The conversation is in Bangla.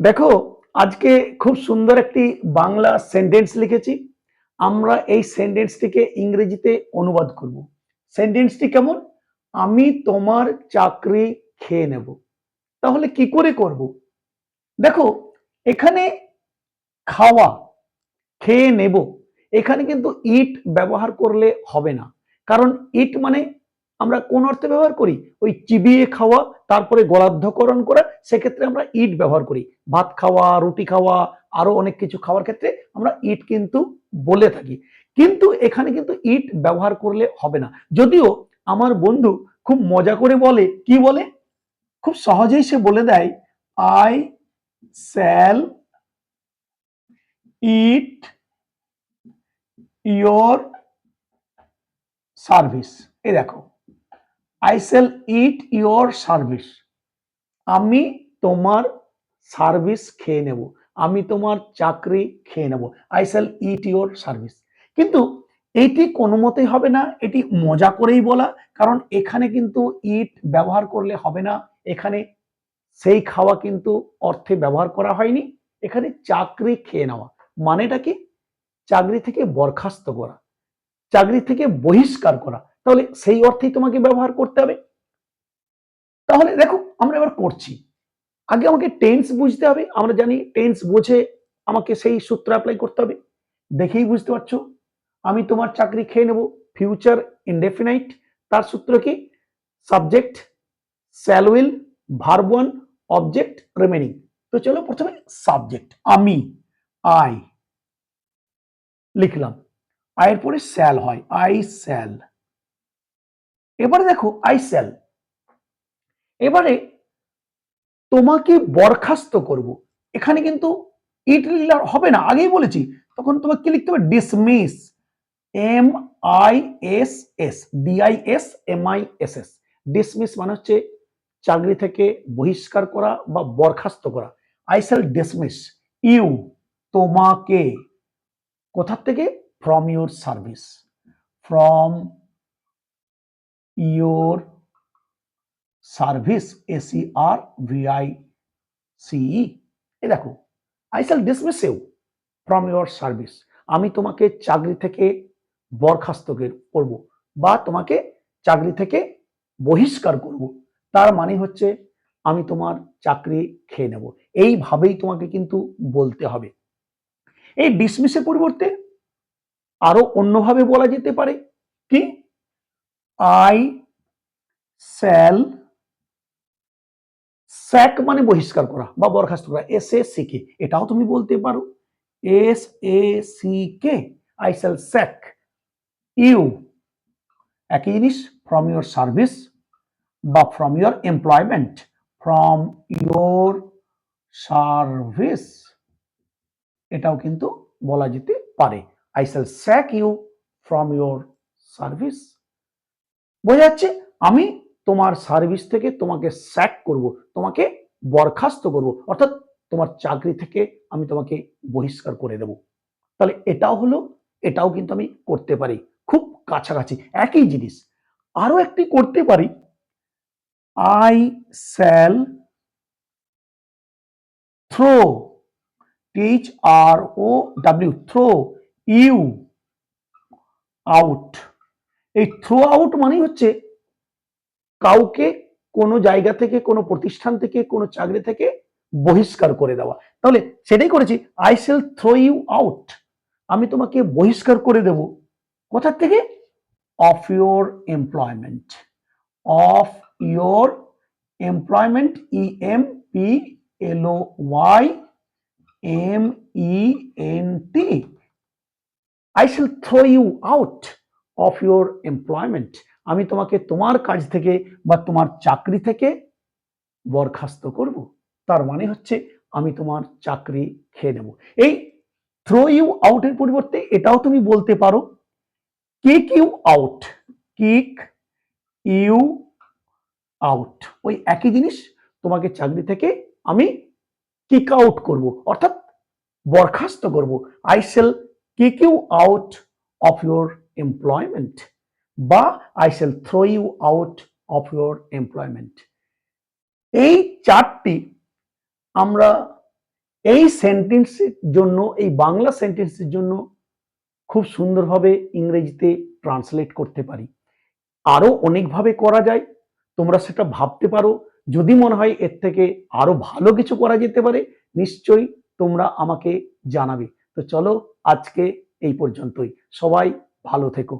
দেখো, আজকে খুব সুন্দর একটি বাংলা সেন্টেন্স লিখেছি। আমরা এই সেন্টেন্সটিকে ইংরেজিতে অনুবাদ করব। সেন্টেন্সটি কেমন? আমি তোমার চাকরি খেয়ে নেব। তাহলে কি করে করব? দেখো, এখানে খাওয়া, খেয়ে নেব, এখানে কিন্তু ইট ব্যবহার করলে হবে না। কারণ ইট মানে আমরা কোন অর্থে ব্যবহার করি? ওই চিবিয়ে খাওয়া, তারপরে গলাধ্যকরণ করা, সেক্ষেত্রে আমরা ইট ব্যবহার করি। ভাত খাওয়া, রুটি খাওয়া, আরও অনেক কিছু খাওয়ার ক্ষেত্রে আমরা ইট কিন্তু বলে থাকি। কিন্তু এখানে কিন্তু ইট ব্যবহার করলে হবে না। যদিও আমার বন্ধু খুব মজা করে বলে, কি বলে? খুব সহজেই সে বলে দেয়, I shall eat your service. এই দেখো। I shall eat your service আমি তোমার সার্ভিস খেয়ে নেব। আমি তোমার চাকরি খেয়ে নেব। I shall eat your service কিন্তু এটি কোনো মতেই হবে না, এটি মজা করেই বলা, কারণ এখানে কিন্তু ইট ব্যবহার করলে হবে না। এখানে সেই খাওয়া কিন্তু অর্থে ব্যবহার করা হয়নি। এখানে চাকরি খেয়ে নেওয়া। মানেটা কি? চাকরি থেকে বরখাস্ত করা। চাকরি থেকে বহিষ্কার করা। তাহলে সেই অর্থেই তোমাকে ব্যবহার করতে হবে। তাহলে দেখো, আমরা এবার করছি আগে আমাকে টেন্স বুঝতে হবে। আমরা জানি টেন্স বুঝে, আমাকে সেই সূত্র অ্যাপ্লাই করতে হবে। দেখেই বুঝতে পারছ, আমি তোমার চাকরি খেয়ে নেব। ফিউচার ইনডেফিনাইট তার সূত্র কি? Subject shall will one object remaining তো চলো প্রথমে সাবজেক্ট আমি আই লিখলাম। আয়ের পরে স্যাল হয় আই স্যাল এবারে দেখো আই স্যাল এবারে তোমাকে বরখাস্ত করব। এখানে কিন্তু ইট হবে না, আগেই বলেছি, তখন তোমাকে কি লিখতে হবে? Dismiss M I S S D I S M I S S dismiss মানে হচ্ছে চাকরি থেকে বহিষ্কার করা বা বরখাস্ত করা। আই সেল ডিসমিস ইউ তোমাকে। কোথার থেকে? From your service from your service S E R V I C E এ দেখো I shall dismiss you from your service আমি তোমাকে চাকরি থেকে বরখাস্ত করব বা তোমাকে চাকরি থেকে বহিষ্কার করব। তার মানে হচ্ছে আমি তোমার চাকরি খেয়ে নেব। এইভাবেই তোমাকে কিন্তু বলতে হবে। এই ডিসমিসের পরিবর্তে আরও অন্যভাবে বলা যেতে পারে, কি? আই স্যাল স্যাক মানে বহিষ্কার করা বা বরখাস্ত করা। এস এ সি কে এটাও তুমি বলতে পারো। S A C K I shall sack. You, একই জিনিস ফ্রম ইউর সার্ভিস বা from your employment from your service এটাও কিন্তু বলা যেতে পারে। I shall sack you from your service বোঝা যাচ্ছে আমি তোমার সার্ভিস থেকে তোমাকে স্যাক করব, তোমাকে বরখাস্ত করব, অর্থাৎ তোমার চাকরি থেকে আমি তোমাকে বহিষ্কার করে দেব। তাহলে এটাও হলো, এটাও কিন্তু আমি করতে পারি, খুব কাছাকাছি, একই জিনিস। আরও একটি করতে পারি। I shall throw T H R O W throw you out এই থ্রো আউট মানেই হচ্ছে কাউকে কোনো জায়গা থেকে, কোনো প্রতিষ্ঠান থেকে, কোনো চাকরি থেকে বহিষ্কার করে দেওয়া। তাহলে সেটাই করেছি। I shall throw you out আমি তোমাকে বহিষ্কার করে দেব। কোথার থেকে? Of your employment of your employment E M P L O Y M E N T I shall throw you out of your employment আমি তোমাকে তোমার কাজ থেকে বা তোমার চাকরি থেকে বরখাস্ত করব। তার মানে হচ্ছে আমি তোমার চাকরি খেয়ে নেব। এই থ্রো ইউ আউটের পরিবর্তে এটাও তুমি বলতে পারো। Kick you out kick you out ওই একই জিনিস তোমাকে চাকরি থেকে আমি কিক আউট করব। অর্থাৎ বরখাস্ত করব। I shall kick you out of your employment বা I shall throw you out of your employment এই চারটি আমরা এই সেন্টেন্সের জন্য, এই বাংলা সেন্টেন্সের জন্য খুব সুন্দরভাবে ইংরেজিতে ট্রান্সলেট করতে পারি। আরও অনেকভাবে করা যায়, তোমরা সেটা ভাবতে পারো। যদি মনে হয় এর থেকে আরও ভালো কিছু করা যেতে পারে, নিশ্চয়ই তোমরা আমাকে জানাবে। তো চলো আজকে এই পর্যন্তই। সবাই ভালো থেকো।